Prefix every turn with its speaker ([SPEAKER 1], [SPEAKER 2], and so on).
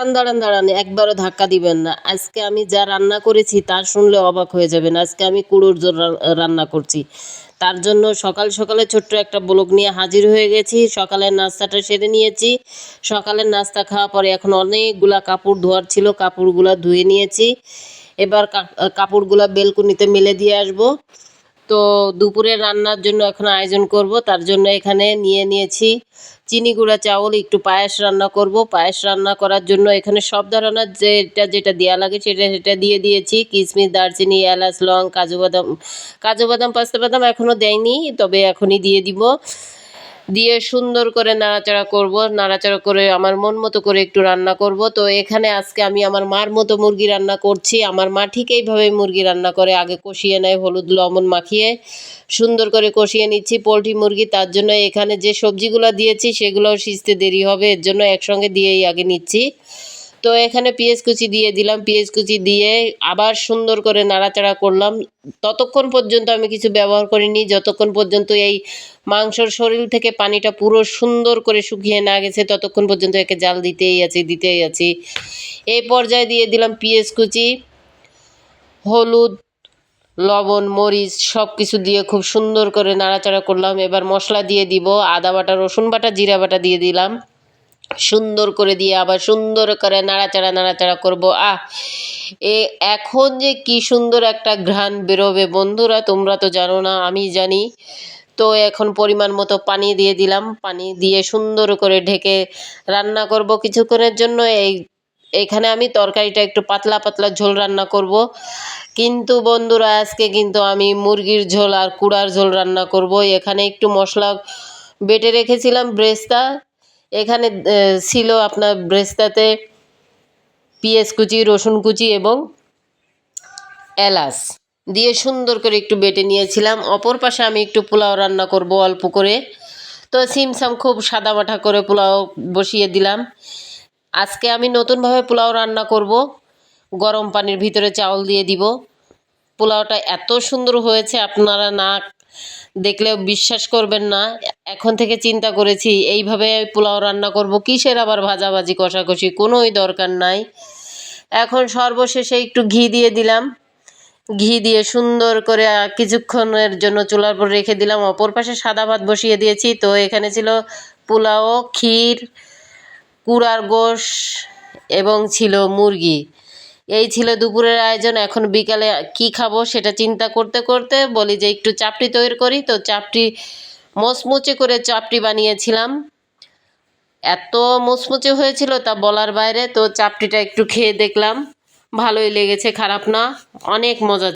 [SPEAKER 1] দাঁড়ান দাঁড়ান দাঁড়ান, একবারও ধাক্কা দিবেন না। আজকে আমি যা রান্না করেছি তা শুনলে অবাক হয়ে যাবেন। আজকে আমি কুড়োর জোর রান্না করছি। তার জন্য সকাল সকালে ছোট্ট একটা ব্লগ নিয়ে হাজির হয়ে গেছি। সকালের নাস্তাটা সেরে নিয়েছি। সকালের নাস্তা খাওয়া পরে এখন অনেকগুলা কাপড় ধোয়ার ছিল, কাপড়গুলা ধুয়ে নিয়েছি। এবার কাপড়গুলা বেলকুনিতে মেলে দিয়ে আসব। তো দুপুরে রান্নার জন্য এখন আয়োজন করব। তার জন্য এখানে নিয়ে নিয়েছি চিনি গুঁড়া চাউল, একটু পায়েস রান্না করব। পায়েস রান্না করার জন্য এখানে সব ধরনের যেটা যেটা দেওয়া লাগে সেটা সেটা দিয়ে দিয়েছি। কিশমিশ, দারচিনি, এলাচ, লং, কাজু বাদাম কাজু বাদাম, পাস্তা বাদাম এখনও দেয়নি, তবে এখনই দিয়ে দিব। দিয়ে সুন্দর করে নাড়াচাড়া করব, নাড়াচাড়া করে আমার মন মতো করে একটু রান্না করব। তো এখানে আজকে আমি আমার মার মতো মুরগি রান্না করছি। আমার মা ঠিক এইভাবে মুরগি রান্না করে, আগে কষিয়ে নেয় হলুদ, লবণ মাখিয়ে সুন্দর করে কষিয়ে নিচ্ছি পোলট্রি মুরগি। তার জন্য এখানে যে সবজিগুলো দিয়েছি সেগুলোও সিজতে দেরি হবে, এর জন্য একসঙ্গে দিয়েই আগে নিচ্ছি। তো এখানে পেঁয়াজ কুচি দিয়ে দিলাম, পেঁয়াজ কুচি দিয়ে আবার সুন্দর করে নাড়াচাড়া করলাম। ততক্ষণ পর্যন্ত আমি কিছু ব্যবহার করিনি, যতক্ষণ পর্যন্ত এই মাংসর শরীর থেকে পানিটা পুরো সুন্দর করে শুকিয়ে না গেছে, ততক্ষণ পর্যন্ত একে জাল দিতেই আছি দিতেই আছি। এই পর্যায়ে দিয়ে দিলাম পেঁয়াজ কুচি, হলুদ, লবণ, মরিচ সব কিছু দিয়ে খুব সুন্দর করে নাড়াচাড়া করলাম। এবার মশলা দিয়ে দিব, আদা বাটা, রসুন বাটা, জিরা বাটা দিয়ে দিলাম। সুন্দর করে দিয়ে আবার সুন্দর করে নাড়াচাড়া নাড়াচাড়া করব। আহ, এ এখন যে কি সুন্দর একটা ঘ্রাণ বেরোবে। বন্ধুরা, তোমরা তো জানো না, আমি জানি। তো এখন পরিমাণ মতো পানি দিয়ে দিলাম। পানি দিয়ে সুন্দর করে ঢেকে রান্না করব কিছুক্ষণের জন্য। এই, এখানে আমি তরকারিটা একটু পাতলা পাতলা ঝোল রান্না করব। কিন্তু বন্ধুরা, আজকে কিন্তু আমি মুরগির ঝোল আর কুড়ার ঝোল রান্না করব। এখানে একটু মশলা বেটে রেখেছিলাম, ব্রেস্তা। এখানে ছিল আপনার ব্রেস্তাতে পেঁয়াজ কুচি, রসুন কুচি এবং এলাচ। দিয়ে সুন্দর করে একটু বেটে নিয়েছিলাম। অপর পাশে আমি একটু পোলাও রান্না করব অল্প করে। তো সিমসাম খুব সাদা মাঠা করে পোলাও বসিয়ে দিলাম। আজকে আমি নতুনভাবে পোলাও রান্না করব। গরম পানির ভিতরে চাউল দিয়ে দিব। পোলাওটা এত সুন্দর হয়েছে, আপনারা না দেখলেও বিশ্বাস করবেন না। এখন থেকে চিন্তা করেছি, এইভাবে পোলাও রান্না করব, কিসের আবার ভাজাভাজি, কষাকষি, কোনোই দরকার নাই। এখন সর্বশেষে একটু ঘি দিয়ে দিলাম। ঘি দিয়ে সুন্দর করে কিছুক্ষণের জন্য চুলার পর রেখে দিলাম। অপর পাশে সাদা ভাত বসিয়ে দিয়েছি। তো এখানে ছিল পোলাও, ক্ষীর, কুড়ার গোশ এবং ছিল মুরগি। এই ছিল দুপুরের আয়োজন, এখন বিকালে কি খাব সেটা চিন্তা করতে করতে বলি যে একটু চাপটি তৈরি করি। তো চাপটি, মচমুচে করে চাপটি বানিয়েছিলাম। এত মোচমুচে হয়েছিল তা বলার বাইরে, তো চাপটিটা একটু খেয়ে দেখলাম। ভালোই লেগেছে, খারাপ না, অনেক মজা